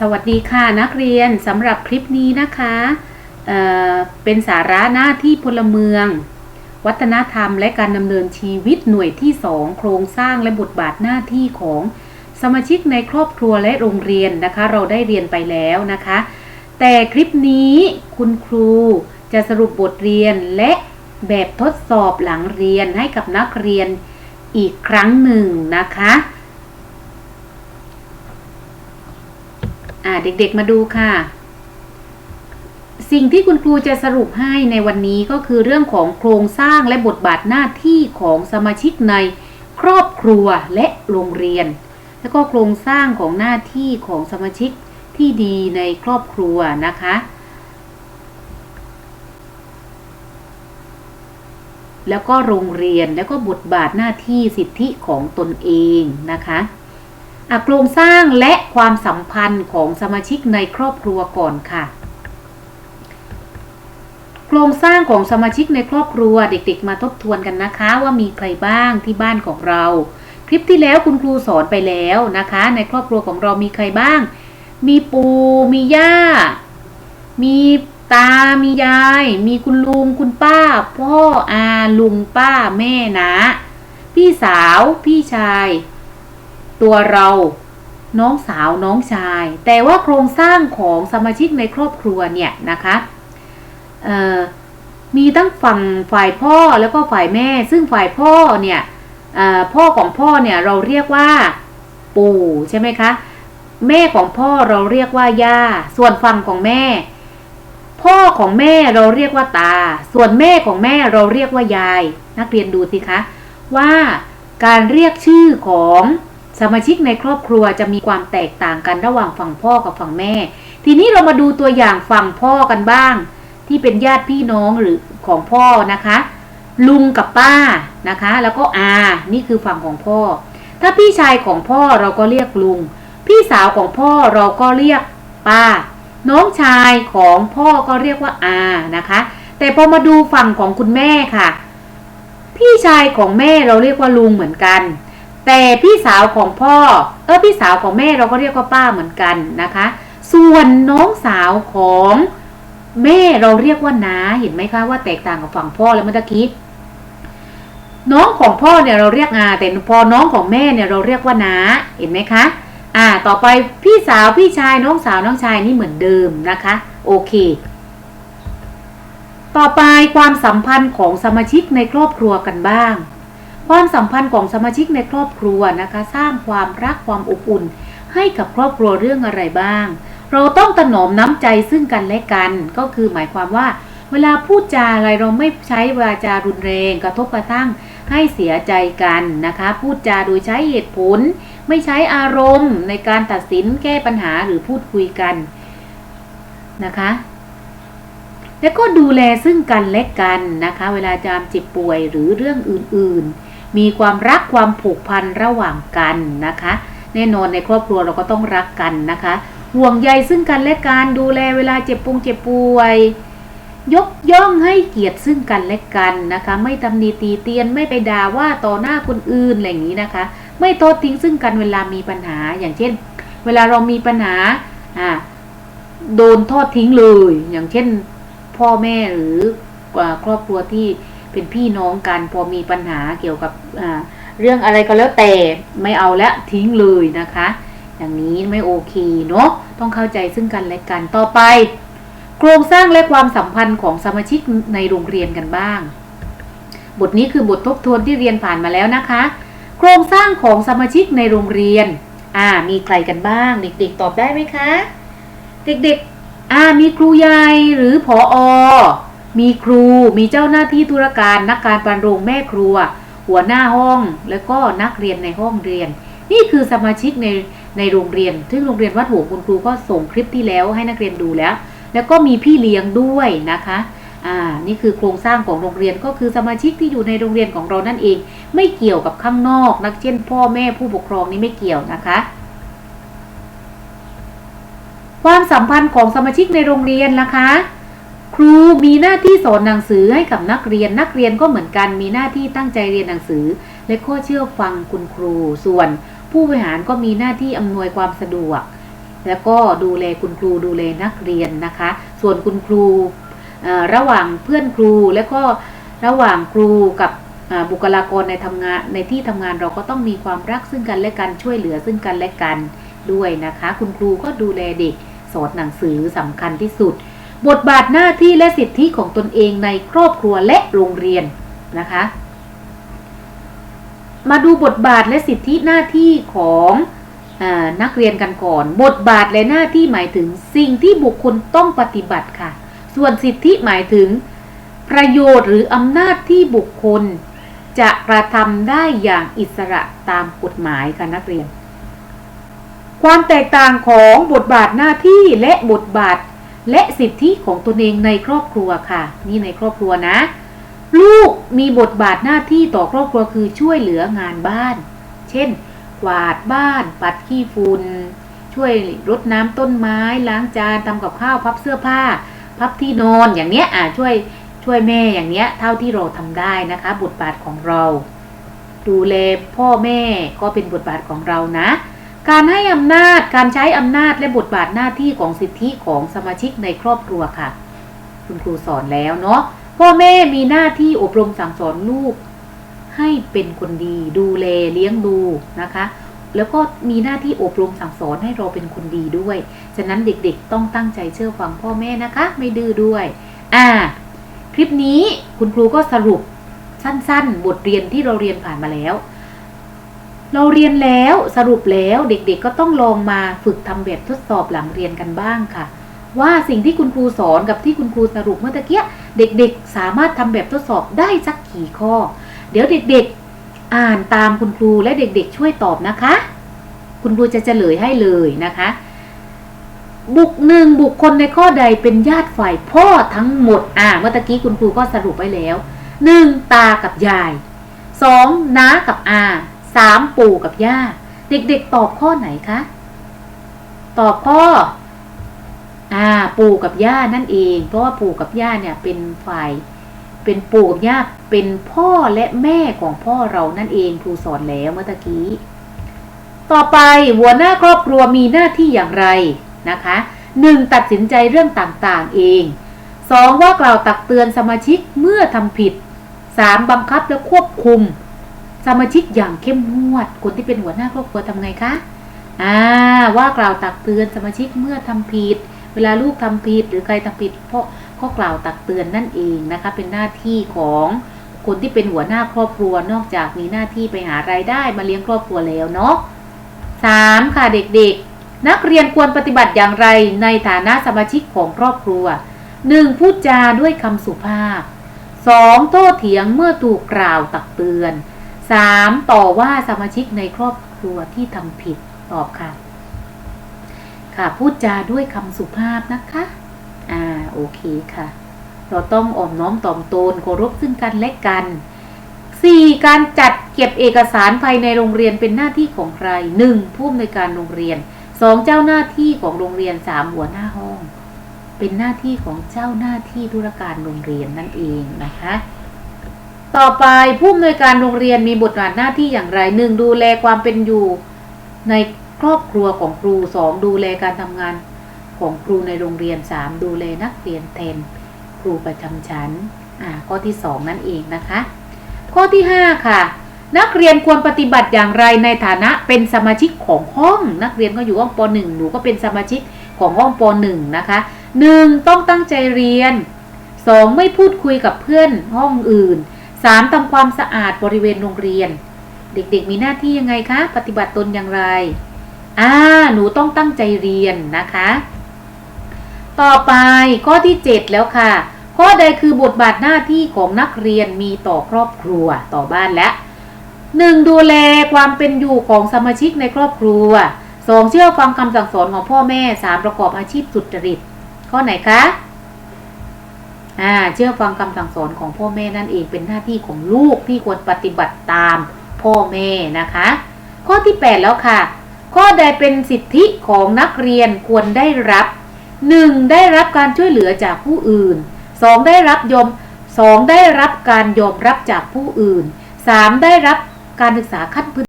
สวัสดีค่ะนักเรียนสำหรับคลิปนี้นะคะเเป็นสาระหน้าที่พลเมือง วัฒนธรรมและการดำเนินชีวิตหน่วยที่ 2 โครงสร้างและบทบาทหน้าที่ของสมาชิกในครอบครัวและโรงเรียนนะคะ เราได้เรียนไปแล้วนะคะ แต่คลิปนี้คุณครูจะสรุปบทเรียนและแบบทดสอบหลังเรียนให้กับนักเรียนอีกครั้งหนึ่งนะคะ อ่าเด็กๆมาดูค่ะ สิ่งที่คุณครูจะสรุปให้ในวันนี้ก็คือเรื่องของโครงสร้างและบทบาทหน้าที่ของสมาชิกในครอบครัวและโรงเรียน แล้วก็โครงสร้างของหน้าที่ของสมาชิกที่ดีในครอบครัวนะคะแล้วก็โรงเรียนแล้วก็บทบาทหน้าที่สิทธิของตนเองนะคะอะ โครงสร้างและความสัมพันธ์ของสมาชิกในครอบครัวก่อนค่ะ โครงสร้างของสมาชิกในครอบครัวเด็กๆ มาทบทวนกันนะคะ ว่ามีใครบ้างที่บ้านของเรา คลิปที่แล้วคุณครูสอนไปแล้วนะคะ ในครอบครัวของเรามีใครบ้าง มีปู่มีย่า มีตา มียาย มีคุณลุง คุณป้า พ่ออาลุงป้า แม่นะ พี่สาว พี่ชาย ตัวเรา น้องสาวน้องชาย แต่ว่าโครงสร้างของสมาชิกในครอบครัวเนี่ยนะคะมีตั้งฝั่งฝ่ายพ่อแล้วก็ฝ่ายแม่ ซึ่งฝ่ายพ่อเนี่ยพ่อของพ่อเนี่ยเราเรียกว่าปู่ใช่ไหมคะ แม่ของพ่อเราเรียกว่าย่า ส่วนฝั่งของแม่ พ่อของแม่เราเรียกว่าตา ส่วนแม่ของแม่เราเรียกว่ายาย นักเรียนดูสิคะว่าการเรียกชื่อของ สมาชิกในครอบครัวจะมีความแตกต่างกันระหว่างฝั่งพ่อกับฝั่งแม่ ทีนี้เรามาดูตัวอย่างฝั่งพ่อกันบ้าง ที่เป็นญาติพี่น้องหรือของพ่อนะคะ ลุงกับป้านะคะ แล้วก็อานี่คือฝั่งของพ่อ ถ้าพี่ชายของพ่อเราก็เรียกลุง พี่สาวของพ่อเราก็เรียกป้า น้องชายของพ่อก็เรียกว่าอานะคะ แต่พอมาดูฝั่งของคุณแม่ค่ะ พี่ชายของแม่เราเรียกว่าลุงเหมือนกัน แต่พี่สาวของพ่อ เออพี่สาวของแม่เราก็เรียกว่าป้าเหมือนกันนะคะ ส่วนน้องสาวของแม่เราเรียกว่าน้าเห็นไหมคะว่าแตกต่างกับฝั่งพ่อแล้วเมื่อกี้น้องของพ่อเนี่ยเราเรียกอาแต่พอน้องของแม่เนี่ยเราเรียกว่าน้าเห็นไหมคะอ่าต่อไปพี่สาวพี่ชายน้องสาวน้องชายนี่เหมือนเดิมนะคะโอเค ต่อไปความสัมพันธ์ของสมาชิกในครอบครัวกันบ้าง ความสัมพันธ์ของสมาชิกในครอบครัวนะคะ สร้างความรักความอบอุ่น ให้กับครอบครัวเรื่องอะไรบ้าง เราต้องถนอมน้ำใจซึ่งกันและกัน ก็คือหมายความว่า เวลาพูดจาอะไรเราไม่ใช้วาจารุนแรง กระทบกระทั่งให้เสียใจกันนะคะ พูดจาโดยใช้เหตุผล ไม่ใช้อารมณ์ ในการตัดสินแก้ปัญหาหรือพูดคุยกันนะคะแล้วก็ดูแลซึ่งกันและกันนะคะ เวลาจามเจ็บป่วยหรือเรื่องอื่นๆ มีความรักความผูกพันระหว่างกันนะคะ แน่นอนในครอบครัวเราก็ต้องรักกันนะคะ ห่วงใยซึ่งกันและกันดูแลเวลาเจ็บปงเจ็บป่วย ยกย่องให้เกียรติซึ่งกันและกันนะคะ ไม่ตำหนิตีเตียนไม่ไปด่าว่าต่อหน้าคนอื่นอะไรอย่างนี้นะคะ ไม่โทษทิ้งซึ่งกันเวลามีปัญหาอย่างเช่น เวลาเรามีปัญหาอ่าโดนทอดทิ้งเลย อย่างเช่น พ่อแม่หรือครอบครัวที่ เป็นพี่น้องกันพอมีปัญหาเกี่ยวกับเรื่องอะไรก็แล้วแต่ไม่เอาและทิ้งเลยนะคะ อย่างนี้ไม่โอเคเนาะต้องเข้าใจซึ่งกันและกันต่อไป โครงสร้างและความสัมพันธ์ของสมาชิกในโรงเรียนกันบ้าง บทนี้คือบททบทวนที่เรียนผ่านมาแล้วนะคะ โครงสร้างของสมาชิกในโรงเรียนอ่ามีใครกันบ้าง เด็กๆตอบได้ไหมคะ เด็กๆอ่ามีครูใหญ่หรือผออ มีครู มีเจ้าหน้าที่ธุรการนักการปันโรงแม่ครัว หัวหน้าห้อง แล้วก็นักเรียนในห้องเรียน นี่คือสมาชิกในในโรงเรียน ซึ่งโรงเรียนวัดหัวคุณครูก็ส่งคลิปที่แล้วให้นักเรียนดูแล้ว แล้วก็มีพี่เลี้ยงด้วยนะคะ อ่า นี่คือโครงสร้างของโรงเรียนก็คือสมาชิกที่อยู่ในโรงเรียนของเรานั่นเอง ไม่เกี่ยวกับข้างนอก นักเช่น พ่อแม่ผู้ปกครองนี่ไม่เกี่ยวนะคะความสัมพันธ์ของสมาชิกในโรงเรียนนะคะ ครูมีหน้าที่สอนหนังสือให้กับนักเรียน นักเรียนก็เหมือนกันมีหน้าที่ตั้งใจเรียนหนังสือ และก็เชื่อฟังคุณครู ส่วน ผู้บริหารก็มีหน้าที่อำนวยความสะดวก แล้วก็ดูแลคุณครูดูแลนักเรียนนะคะ ส่วนคุณครูระหว่างเพื่อนครูและก็ระหว่างครูกับบุคลากรในทำงานในที่ทำงานเราก็ต้องมีความรักซึ่งกันและกันช่วยเหลือซึ่งกันและกันด้วยนะคะ คุณครูก็ดูแลเด็กสอนหนังสือสำคัญที่สุด บทบาทหน้าที่และสิทธิของตนเองในครอบครัวและโรงเรียนนะคะ มาดูบทบาทและสิทธิหน้าที่ของอนักเรียนกันก่อน บทบาทและหน้าที่หมายถึงสิ่งที่บุคคลต้องปฏิบัติค่ะ ส่วนสิทธิหมายถึง ประโยชน์หรืออำนาจที่บุคคล จะกระทำได้อย่างอิสระตามกฎหมายค่ะนักเรียน ความแตกต่างของบทบาทหน้าที่และบทบาท และสิทธิของตนเองในครอบครัวค่ะ นี่ในครอบครัวนะ ลูกมีบทบาทหน้าที่ต่อครอบครัวคือช่วยเหลืองานบ้าน เช่น กวาดบ้านปัดขี้ฝุ่นช่วยรดน้ำต้นไม้ ล้างจานทำกับข้าวพับเสื้อผ้า พับที่นอนอย่างเนี้ยอ่าช่วยช่วยแม่อย่างเนี้ยเท่าที่เราทำได้นะคะ บทบาทของเรา ดูแลพ่อแม่ก็เป็นบทบาทของเรานะ การให้อำนาจการใช้อำนาจและบทบาทหน้าที่ของสิทธิของสมาชิกในครอบครัวค่ะ คุณครูสอนแล้วเนาะพ่อแม่มีหน้าที่อบรมสั่งสอนลูก ให้เป็นคนดีดูแลเลี้ยงดูนะคะ แล้วก็มีหน้าที่อบรมสั่งสอนให้เราเป็นคนดีด้วย ฉะนั้นเด็กๆต้องตั้งใจเชื่อฟังพ่อแม่นะคะ ไม่ดื้อด้วย อ่า คลิปนี้คุณครูก็สรุปสั้นๆ บทเรียนที่เราเรียนผ่านมาแล้ว เราเรียนแล้วสรุปแล้วเด็กๆก็ต้องลองมาฝึกทำแบบทดสอบหลังเรียนกันบ้างค่ะ ว่าสิ่งที่คุณครูสอนกับที่คุณครูสรุปเมื่อตะเกียเด็กๆ สามารถทำแบบทดสอบได้สักกี่ข้อ เดี๋ยวเด็กๆ อ่านตามคุณครูและเด็กๆ ช่วยตอบนะคะ คุณครูจะเฉลยให้เลยนะคะ บุคหนึ่งบุคคลในข้อใดเป็นญาติฝ่ายพ่อทั้งหมดอ่าเมื่อตะกี้คุณครูก็สรุปไว้แล้วหนึ่งตากับยายสองน้ากับอา สามปู่กับย่า เด็กๆตอบข้อไหนคะ ตอบข้ออ่าปู่กับย่านั่นเอง เพราะว่าปู่กับย่าเนี่ยเป็นฝ่ายเป็นปู่กับย่าเป็นพ่อและแม่ของพ่อเรานั่นเองครูสอนแล้วเมื่อกี้ ต่อไปหัวหน้าครอบครัวมีหน้าที่อย่างไรนะคะหนึ่งตัดสินใจเรื่องต่างๆเองสองว่ากล่าวตักเตือนสมาชิกเมื่อทำผิดสามบังคับและควบคุม สมาชิกอย่างเข้มงวด คนที่เป็นหัวหน้าครอบครัวทำไงคะ อ่า ว่ากล่าวตักเตือนสมาชิกเมื่อทำผิด เวลาลูกทำผิดหรือใครทำผิดเพราะก็กล่าวตักเตือนนั่นเองนะคะ เป็นหน้าที่ของคนที่เป็นหัวหน้าครอบครัวนอกจากมีหน้าที่ไปหารายได้มาเลี้ยงครอบครัวแล้วเนาะสามค่ะเด็กๆ นักเรียนควรปฏิบัติอย่างไรในฐานะสมาชิกของครอบครัวหนึ่งพูดจาด้วยคำสุภาพสองโต้เถียงเมื่อถูกกล่าวตักเตือน สามต่อว่าสมาชิกในครอบครัวที่ทำผิดตอบค่ะ ค่ะพูดจาด้วยคำสุภาพนะคะ อ่าโอเคค่ะ เราต้องอ่อมน้อมถ่อมตนเคารพซึ่งกันและกัน 4. การจัดเก็บเอกสารภายในโรงเรียนเป็นหน้าที่ของใคร 1. ผู้อำนวยการโรงเรียน 2. เจ้าหน้าที่ของโรงเรียน 3. หัวหน้าห้อง เป็นหน้าที่ของเจ้าหน้าที่ธุรการโรงเรียนนั่นเองนะคะ ต่อไปผู้อำนวยการโรงเรียนมีบทบาทหน้าที่อย่างไร 1. ดูแลความเป็นอยู่ในครอบครัวของครู 2. ดูแลการทำงานของครูในโรงเรียน 3. ดูแลนักเรียนแทนครูประจำชั้นอ่าข้อที่2นั่นเองนะคะ ข้อที่5ค่ะ นักเรียนควรปฏิบัติอย่างไรในฐานะเป็นสมาชิกของห้อง นักเรียนก็อยู่ห้องป .1 หนูก็เป็นสมาชิกของห้องป .1 นะคะ 1. ต้องตั้งใจเรียน 2. ไม่พูดคุยกับเพื่อนห้องอื่น 3. ทำความสะอาดบริเวณโรงเรียน เด็กๆมีหน้าที่ยังไงคะ ปฏิบัติตนอย่างไร อ่า หนูต้องตั้งใจเรียนนะคะ ต่อไปข้อที่ 7 แล้วค่ะ ข้อใดคือบทบาทหน้าที่ของนักเรียนมีต่อครอบครัวต่อบ้านและหนึ่งดูแลความเป็นอยู่ของสมาชิกในครอบครัวสองเชื่อฟังคำสั่งสอนของพ่อแม่สามประกอบอาชีพสุจริต ข้อไหนคะ อ่าเชื่อฟังคำสั่งสอนของพ่อแม่นั่นเองเป็นหน้าที่ของลูกที่ควรปฏิบัติตามพ่อแม่นะคะ ข้อที่ 8 แล้วค่ะ ข้อใดเป็นสิทธิของนักเรียนควรได้รับ 1. ได้รับการช่วยเหลือจากผู้อื่น 2. ได้รับยอม 2. ได้รับการยอมรับจากผู้อื่น 3. ได้รับการศึกษาขั้นพื้น